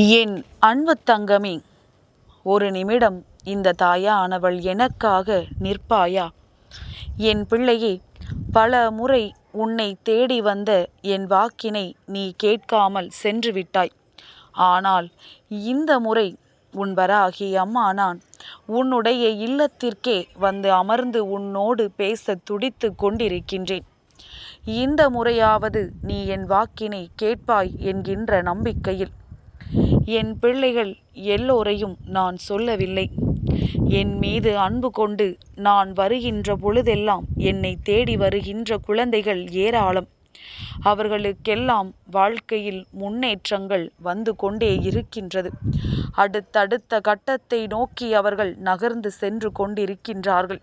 என் அன்பு தங்கமே ஒரு நிமிடம் இந்த தாயானவள் எனக்காக நிற்பாயா? என் பிள்ளையே பல முறை உன்னை தேடி வந்த என் வாக்கினை நீ கேட்காமல் சென்று விட்டாய். ஆனால் இந்த முறை உன் வராகி அம்மா நான் உன்னுடைய இல்லத்திற்கே வந்து அமர்ந்து உன்னோடு பேச துடித்து கொண்டிருக்கின்றேன். இந்த முறையாவது நீ என் வாக்கினை கேட்பாய் என்கின்ற நம்பிக்கையில் என் பிள்ளைகள் எல்லோரையும் நான் சொல்லவில்லை. என் மீது அன்பு கொண்டு நான் வருகின்ற பொழுதெல்லாம் என்னை தேடி வருகின்ற குழந்தைகள் ஏராளம். அவர்களுக்கெல்லாம் வாழ்க்கையில் முன்னேற்றங்கள் வந்து கொண்டே இருக்கின்றது. அடுத்தடுத்த கட்டத்தை நோக்கி அவர்கள் நகர்ந்து சென்று கொண்டிருக்கின்றார்கள்.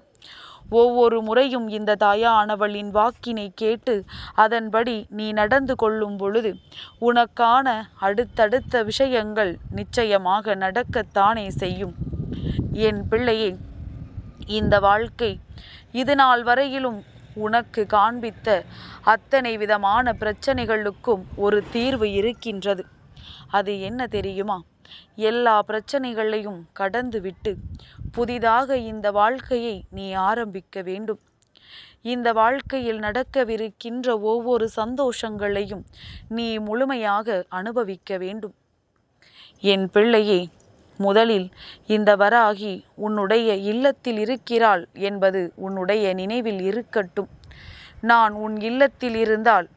ஒவ்வொரு முறையும் இந்த தாயானவளின் வாக்கினை கேட்டு அதன்படி நீ நடந்து கொள்ளும் பொழுது உனக்கான அடுத்தடுத்த விஷயங்கள் நிச்சயமாக நடக்கத்தானே செய்யும். என் பிள்ளையே இந்த வாழ்க்கை இது நாள் வரையிலும் உனக்கு காண்பித்த அத்தனை விதமான பிரச்சனைகளுக்கும் ஒரு தீர்வு இருக்கின்றது. அது என்ன தெரியுமா? எல்லா பிரச்சனைகளையும் கடந்துவிட்டு புதிதாக இந்த வாழ்க்கையை நீ ஆரம்பிக்க வேண்டும். இந்த வாழ்க்கையில் நடக்கவிருக்கின்ற ஒவ்வொரு சந்தோஷங்களையும் நீ முழுமையாக அனுபவிக்க வேண்டும். என் பிள்ளையே முதலில் இந்த வராகி உன்னுடைய இல்லத்தில் இருக்கிறாள் என்பது உன்னுடைய நினைவில் இருக்கட்டும். நான் உன் இல்லத்தில் இருந்தால்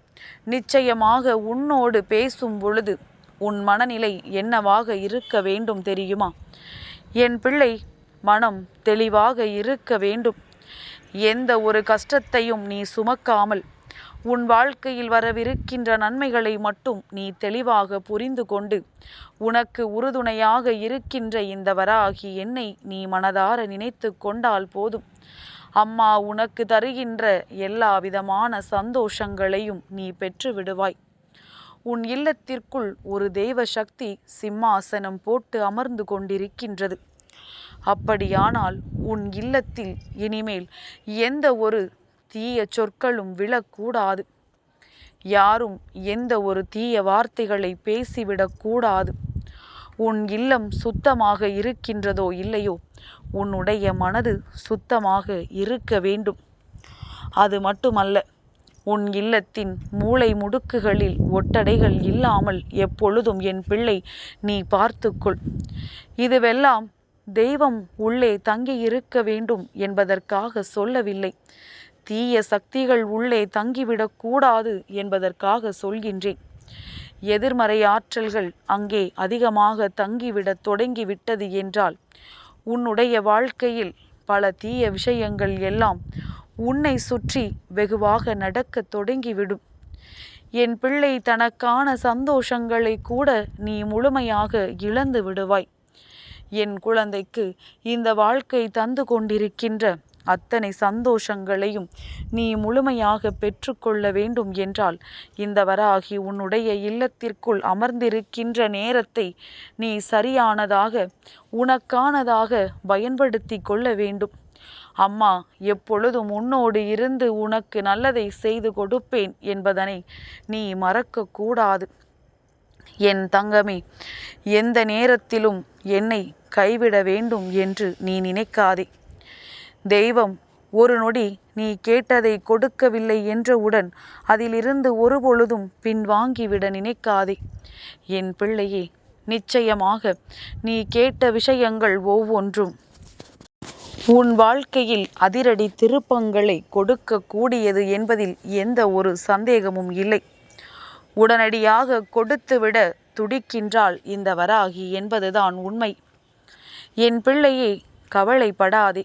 நிச்சயமாக உன்னோடு பேசும் பொழுது உன் மனநிலை என்னவாக இருக்க வேண்டும் தெரியுமா? என் பிள்ளை மனம் தெளிவாக இருக்க வேண்டும். எந்த ஒரு கஷ்டத்தையும் நீ சுமக்காமல் உன் வாழ்க்கையில் வரவிருக்கின்ற நன்மைகளை மட்டும் நீ தெளிவாக புரிந்து கொண்டு உனக்கு உறுதுணையாக இருக்கின்ற இந்த வராகி என்னை நீ மனதார நினைத்து கொண்டால் போதும். அம்மா உனக்கு தருகின்ற எல்லா விதமான சந்தோஷங்களையும் நீ பெற்று விடுவாய் உன் இல்லத்திற்குள் ஒரு தெய்வ சக்தி சிம்மாசனம் போட்டு அமர்ந்து கொண்டிருக்கின்றது. அப்படியானால் உன் இல்லத்தில் இனிமேல் எந்த ஒரு தீய சொற்களும் விழக்கூடாது. யாரும் எந்த ஒரு தீய வார்த்தைகளை பேசிவிடக்கூடாது. உன் இல்லம் சுத்தமாக இருக்கின்றதோ இல்லையோ உன்னுடைய மனது சுத்தமாக இருக்க வேண்டும். அது மட்டுமல்ல உன் இல்லத்தின் மூளை முடுக்குகளில் ஒட்டடைகள் இல்லாமல் எப்பொழுதும் என் பிள்ளை நீ பார்த்துக்கொள். இதுவெல்லாம் தெய்வம் உள்ளே தங்கி இருக்க வேண்டும் என்பதற்காக சொல்லவில்லை. தீய சக்திகள் உள்ளே தங்கிவிடக்கூடாது என்பதற்காக சொல்கின்றேன். எதிர்மறை ஆற்றல்கள் அங்கே அதிகமாக தங்கிவிடத் தொடங்கிவிட்டது என்றால் உன்னுடைய வாழ்க்கையில் பல தீய விஷயங்கள் எல்லாம் உன்னை சுற்றி வெகுவாக நடக்கத் தொடங்கிவிடும். என் பிள்ளை தனக்கான சந்தோஷங்களை கூட நீ முழுமையாக இழந்து விடுவாய். என் குழந்தைக்கு இந்த வாழ்க்கை தந்து கொண்டிருக்கின்ற அத்தனை சந்தோஷங்களையும் நீ முழுமையாக பெற்றுக்கொள்ள வேண்டும் என்றால் இந்த வராகி உன்னுடைய இல்லத்திற்குள் அமர்ந்திருக்கின்ற நேரத்தை நீ சரியானதாக உனக்கானதாக பயன்படுத்தி கொள்ள வேண்டும். அம்மா எப்பொழுதும் உன்னோடு இருந்து உனக்கு நல்லதை செய்து கொடுப்பேன் என்பதனை நீ மறக்கக்கூடாது என் தங்கமே எந்த நேரத்திலும் என்னை கைவிட வேண்டும் என்று நீ நினைக்காதே. தெய்வம் ஒரு நொடி நீ கேட்டதை கொடுக்கவில்லை என்றவுடன் அதிலிருந்து ஒருபொழுதும் பின்வாங்கிவிட நினைக்காதே. என் பிள்ளையே நிச்சயமாக நீ கேட்ட விஷயங்கள் ஒவ்வொன்றும் உன் வாழ்க்கையில் அதிரடி திருப்பங்களை கொடுக்கக்கூடியது என்பதில் எந்த ஒரு சந்தேகமும் இல்லை. உடனடியாக கொடுத்துவிட துடிக்கின்றாள் இந்த வராகி என்பதுதான் உண்மை. என் பிள்ளையே கவலைப்படாதே.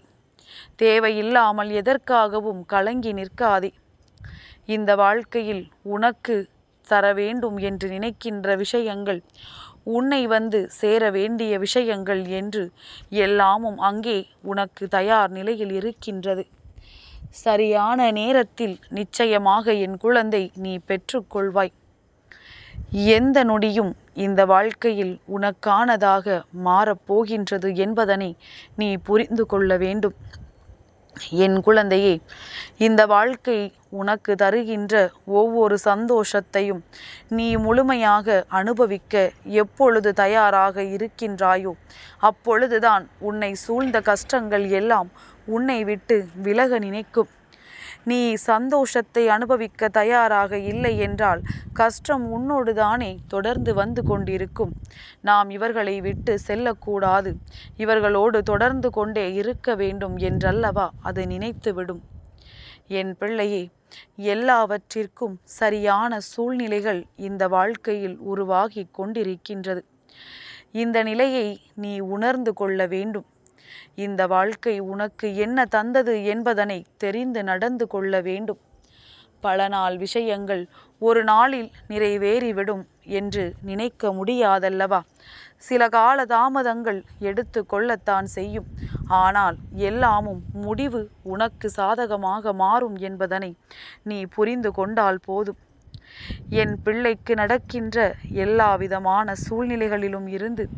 தேவையில்லாமல் எதற்காகவும் கலங்கி நிற்காதே. இந்த வாழ்க்கையில் உனக்கு தர வேண்டும் என்று நினைக்கின்ற விஷயங்கள் உன்னை வந்து சேர வேண்டிய விஷயங்கள் என்று எல்லாமும் அங்கே உனக்கு தயார் நிலையில் இருக்கின்றது. சரியான நேரத்தில் நிச்சயமாக என் குழந்தை நீ பெற்றுக்கொள்வாய் எந்த நொடியும் இந்த வாழ்க்கையில் உனக்கானதாக மாறப்போகின்றது என்பதனை நீ புரிந்து கொள்ள வேண்டும். என் குழந்தையே இந்த வாழ்க்கை உனக்கு தருகின்ற ஒவ்வொரு சந்தோஷத்தையும் நீ முழுமையாக அனுபவிக்க எப்பொழுது தயாராக இருக்கின்றாயோ அப்பொழுதுதான் உன்னை சூழ்ந்த கஷ்டங்கள் எல்லாம் உன்னை விட்டு விலக நினைக்கும். நீ சந்தோஷத்தை அனுபவிக்க தயாராக இல்லை என்றால் கஷ்டம் உன்னோடு தானே தொடர்ந்து வந்து கொண்டிருக்கும். நாம் இவர்களை விட்டு செல்லக்கூடாது. இவர்களோடு தொடர்ந்து கொண்டே இருக்க வேண்டும் என்றல்லவா அது நினைத்துவிடும். என் பிள்ளையே எல்லாவற்றிற்கும் சரியான சூழ்நிலைகள் இந்த வாழ்க்கையில் உருவாகி கொண்டிருக்கின்றது. இந்த நிலையை நீ உணர்ந்து கொள்ள வேண்டும். இந்த வாழ்க்கை உனக்கு என்ன தந்தது என்பதனை தெரிந்து நடந்து கொள்ள வேண்டும். பல நாள் விஷயங்கள் ஒரு நாளில் நிறைவேறிவிடும் என்று நினைக்க முடியாதல்லவா? சில கால தாமதங்கள் எடுத்து கொள்ளத்தான் செய்யும். ஆனால் எல்லாமும் முடிவு உனக்கு சாதகமாக மாறும் என்பதனை நீ புரிந்து கொண்டால் போதும். என் பிள்ளைக்கு நடக்கின்ற எல்லா விதமான சூழ்நிலைகளிலும் இருந்து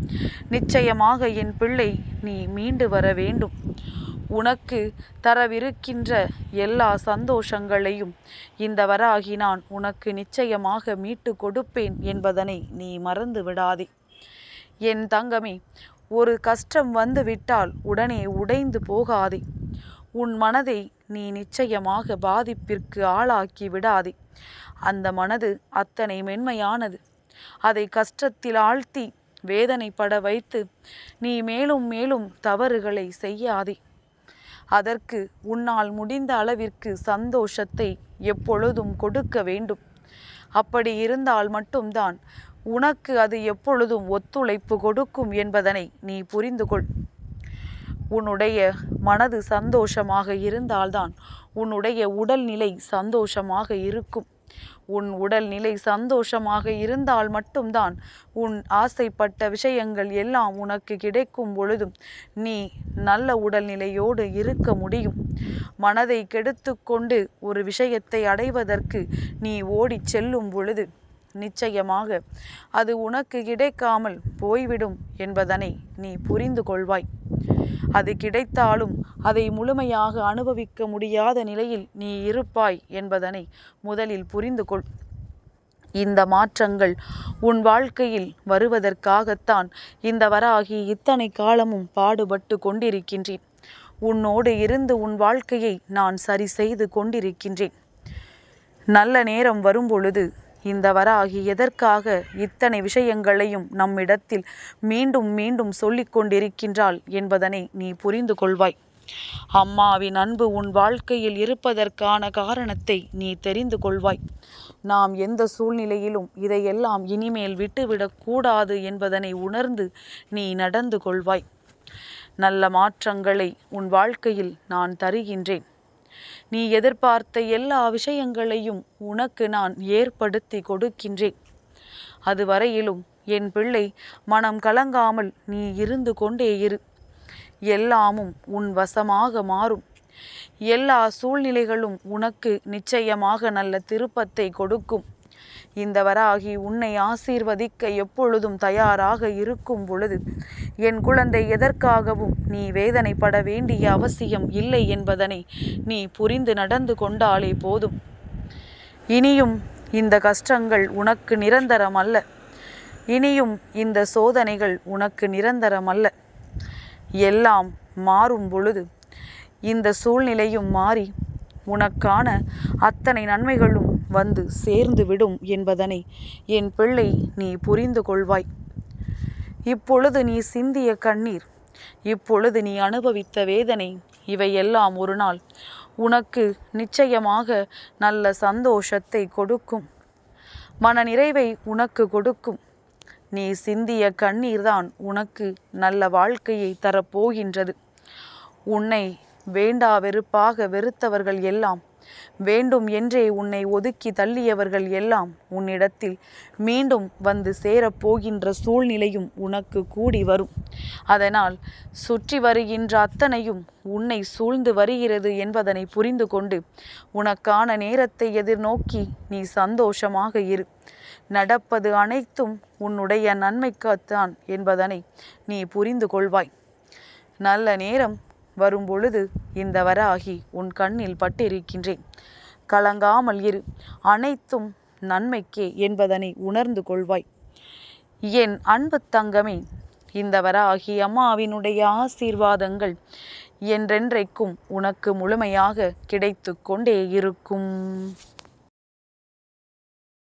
நிச்சயமாக என் பிள்ளை நீ மீண்டு வர வேண்டும். உனக்கு தரவிருக்கின்ற எல்லா சந்தோஷங்களையும் இந்த வராகி நான் உனக்கு நிச்சயமாக மீட்டு கொடுப்பேன் என்பதனை நீ மறந்து விடாதே. என் தங்கமே ஒரு கஷ்டம் வந்து விட்டால் உடனே உடைந்து போகாதே. உன் மனதை நீ நிச்சயமாக பாதிப்பிற்கு ஆளாக்கி விடாதே. அந்த மனது அத்தனை மென்மையானது. அதை கஷ்டத்தில் ஆழ்த்தி வேதனைப்பட வைத்து நீ மேலும் மேலும் தவறுகளை செய்யாதே. அதற்கு உன்னால் முடிந்த அளவிற்கு சந்தோஷத்தை எப்பொழுதும் கொடுக்க வேண்டும். அப்படி இருந்தால் மட்டும்தான் உனக்கு அது எப்பொழுதும் ஒத்துழைப்பு கொடுக்கும் என்பதனை நீ புரிந்து கொள் உன்னுடைய மனது சந்தோஷமாக இருந்தால்தான் உன்னுடைய உடல்நிலை சந்தோஷமாக இருக்கும். உன் உடல்நிலை சந்தோஷமாக இருந்தால் மட்டும்தான் உன் ஆசைப்பட்ட விஷயங்கள் எல்லாம் உனக்கு கிடைக்கும் பொழுதும் நீ நல்ல உடல்நிலையோடு இருக்க முடியும். மனதை கெடுத்து கொண்டு ஒரு விஷயத்தை அடைவதற்கு நீ ஓடிச் செல்லும் பொழுது நிச்சயமாக அது உனக்கு கிடைக்காமல் போய்விடும் என்பதனை நீ புரிந்து கொள்வாய். அது கிடைத்தாலும் அதை முழுமையாக அனுபவிக்க முடியாத நிலையில் நீ இருப்பாய் என்பதனை முதலில் புரிந்து கொள். இந்த மாற்றங்கள் உன் வாழ்க்கையில் வருவதற்காகத்தான் இந்த வராகி இத்தனை காலமும் பாடுபட்டு கொண்டிருக்கின்றேன். உன்னோடு இருந்து உன் வாழ்க்கையை நான் சரி செய்து கொண்டிருக்கின்றேன். நல்ல நேரம் வரும்பொழுது இந்த வராகி எதற்காக இத்தனை விஷயங்களையும் நம்மிடத்தில் மீண்டும் மீண்டும் சொல்லிக் கொண்டிருக்கின்றாள் என்பதனை நீ புரிந்து கொள்வாய். அம்மாவின் அன்பு உன் வாழ்க்கையில் இருப்பதற்கான காரணத்தை நீ தெரிந்து கொள்வாய். நாம் எந்த சூழ்நிலையிலும் இதையெல்லாம் இனிமேல் விட்டுவிடக்கூடாது என்பதனை உணர்ந்து நீ நடந்து கொள்வாய். நல்ல மாற்றங்களை உன் வாழ்க்கையில் நான் தருகின்றேன். நீ எதிர்பார்த்த எல்லா விஷயங்களையும் உனக்கு நான் ஏற்படுத்தி கொடுக்கின்றேன். அதுவரையிலும் என் பிள்ளை மனம் கலங்காமல் நீ இருந்து கொண்டே இரு. எல்லாமும் உன் வசமாக மாறும். எல்லா சூழ்நிலைகளும் உனக்கு நிச்சயமாக நல்ல திருப்பத்தை கொடுக்கும். இந்த வராகி உன்னை ஆசீர்வதிக்க எப்பொழுதும் தயாராக இருக்கும் பொழுது என் குழந்தை எதற்காகவும் நீ வேதனைப்பட வேண்டிய அவசியம் இல்லை என்பதனை நீ புரிந்து நடந்து கொண்டாலே போதும். இனியும் இந்த கஷ்டங்கள் உனக்கு நிரந்தரம் அல்ல இனியும் இந்த சோதனைகள் உனக்கு நிரந்தரம் அல்ல எல்லாம் மாறும் பொழுது இந்த சூழ்நிலையும் மாறி உனக்கான அத்தனை நன்மைகளும் வந்து சேர்ந்து விடும் என்பதனை என் பிள்ளை நீ புரிந்து கொள்வாய். இப்பொழுது நீ சிந்திய கண்ணீர் இப்பொழுது நீ அனுபவித்த வேதனை இவையெல்லாம் ஒரு நாள் உனக்கு நிச்சயமாக நல்ல சந்தோஷத்தை கொடுக்கும். மன நிறைவை உனக்கு கொடுக்கும். நீ சிந்திய கண்ணீர்தான் உனக்கு நல்ல வாழ்க்கையை தரப்போகின்றது. உன்னை வேண்டா வெறுப்பாக வெறுத்தவர்கள் எல்லாம் வேண்டும் என்றே உன்னை ஒதுக்கி தள்ளியவர்கள் எல்லாம் உன்னிடத்தில் மீண்டும் வந்து சேரப்போகின்ற சூழ்நிலையும் உனக்கு கூடி வரும். அதனால் சுற்றி வருகின்ற அத்தனையும் உன்னை சூழ்ந்து வருகிறது என்பதனை புரிந்து கொண்டு உனக்கான நேரத்தை எதிர்நோக்கி நீ சந்தோஷமாக இரு. நடப்பது அனைத்தும் உன்னுடைய நன்மைக்குத்தான் என்பதனை நீ புரிந்து கொள்வாய். நல்ல நேரம் வரும்பொழுது இந்த வராகி உன் கண்ணில் பட்டிருக்கின்றேன். கலங்காமல் இரு. அனைத்தும் நன்மைக்கே என்பதனை உணர்ந்து கொள்வாய். என் அன்பு தங்கமே இந்த வராகி அம்மாவினுடைய ஆசீர்வாதங்கள் என்றென்றைக்கும் உனக்கு முழுமையாக கிடைத்து கொண்டே இருக்கும்.